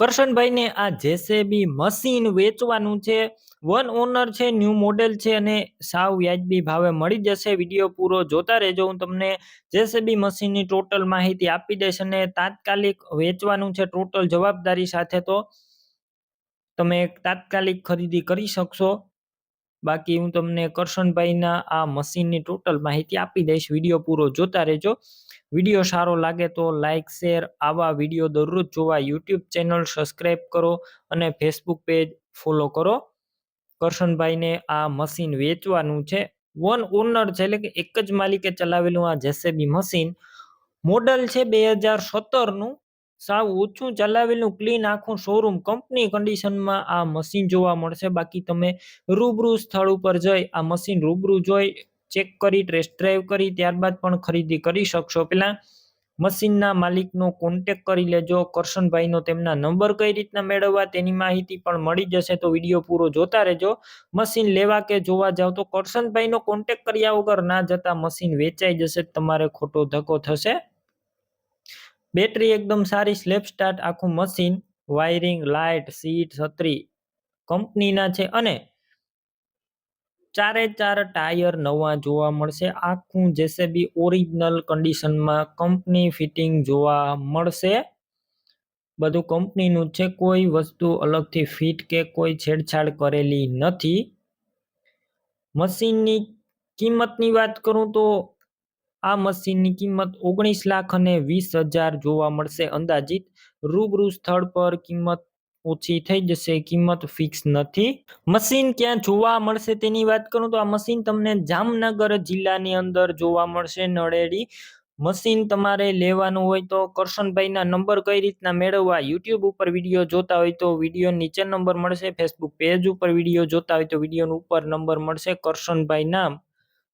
કરશનભાઈને આ JCB machine વેચવાનું છે. વન ઓનર છે, ન્યૂ મોડેલ છે અને સાવ વ્યાજબી ભાવે મળી જશે. વીડિયો પૂરો જોતા રહેજો. હું તમને જેસેબી મશીનની ટોટલ માહિતી આપી દઈશ અને તાત્કાલિક વેચવાનું છે ટોટલ જવાબદારી સાથે તો તમે તાત્કાલિક ખરીદી કરી શકશો. બાકી હું તમને કરશનભાઈના આ મશીનની ટોટલ માહિતી આપી દઈશ. વીડિયો પૂરો જોતા રહેજો. વીડિયો સારો લાગે તો લાઇક શેર આવા વીડિયો દરરોજ જોવા યુટ્યુબ ચેનલ સબસ્ક્રાઈબ કરો અને ફેસબુક પેજ ફોલો કરો. કરશનભાઈને આ મશીન વેચવાનું છે. વન ઓનર છે એટલે કે એક જ માલિકે ચલાવેલું આ જેસેબી મશીન. મોડલ છે બે હજાર સત્તરનું. સાવ ઓછું ચલાવેલું ક્લીન આખું શોરૂમ કંપની કન્ડિશનમાં આ મશીન જોવા મળશે. બાકી તમે રૂબરૂ સ્થળ ઉપર જઈ આ મશીન રૂબરૂ જોઈ ચેક કરી ટેસ્ટ ડ્રાઈવ કરી, ત્યારબાદ પણ ખરીદી કરી શકશો. પહેલાં મશીનના માલિકનો કોન્ટેક કરી લેજો. કરશનભાઈનો તેમના નંબર કઈ રીતના મેળવવા તેની માહિતી પણ મળી જશે તો વીડિયો પૂરો જોતા રહેજો. મશીન લેવા કે જોવા જાવ તો કરશનભાઈનો કોન્ટેક કર્યા વગર ના જતા મશીન વેચાઈ જશે. તમારે ખોટો ધક્કો થશે. બેટરી એકદમ સારી સ્લેપ સ્ટાર્ટ આખું મશીન, વાયરિંગ, લાઇટ, સીટ, છત્રી કંપનીના છે અને ચારે ચાર ટાયર નવા જોવા મળશે. આખું જેસેબી ઓરિજિનલ કન્ડિશનમાં કંપની ફિટિંગ જોવા મળશે. બધું કંપનીનું છે, કોઈ વસ્તુ અલગથી ફિટ કે કોઈ છેડછાડ કરેલી નથી. મશીનની કિંમતની વાત કરું તો આ મશીનની કિંમત ઓગણીસ લાખ અને વીસ હજાર જોવા મળશે. અંદાજિત રૂબરૂ સ્થળ પર કિંમત ઓછી થઈ જશે. કિંમત ફિક્સ નથી. મશીન ક્યાં જોવા મળશે તેની વાત કરું તો આ મશીન તમને જામનગર જિલ્લાની અંદર જોવા મળશે નળેડી. મશીન તમારે લેવાનું હોય તો કરશનભાઈના નંબર કઈ રીતના મેળવવા યુટ્યુબ ઉપર વીડિયો જોતા હોય તો વીડિયો નીચે નંબર મળશે. ફેસબુક પેજ ઉપર વીડિયો જોતા હોય તો વીડિયો ઉપર નંબર મળશે. કરશનભાઈ નામ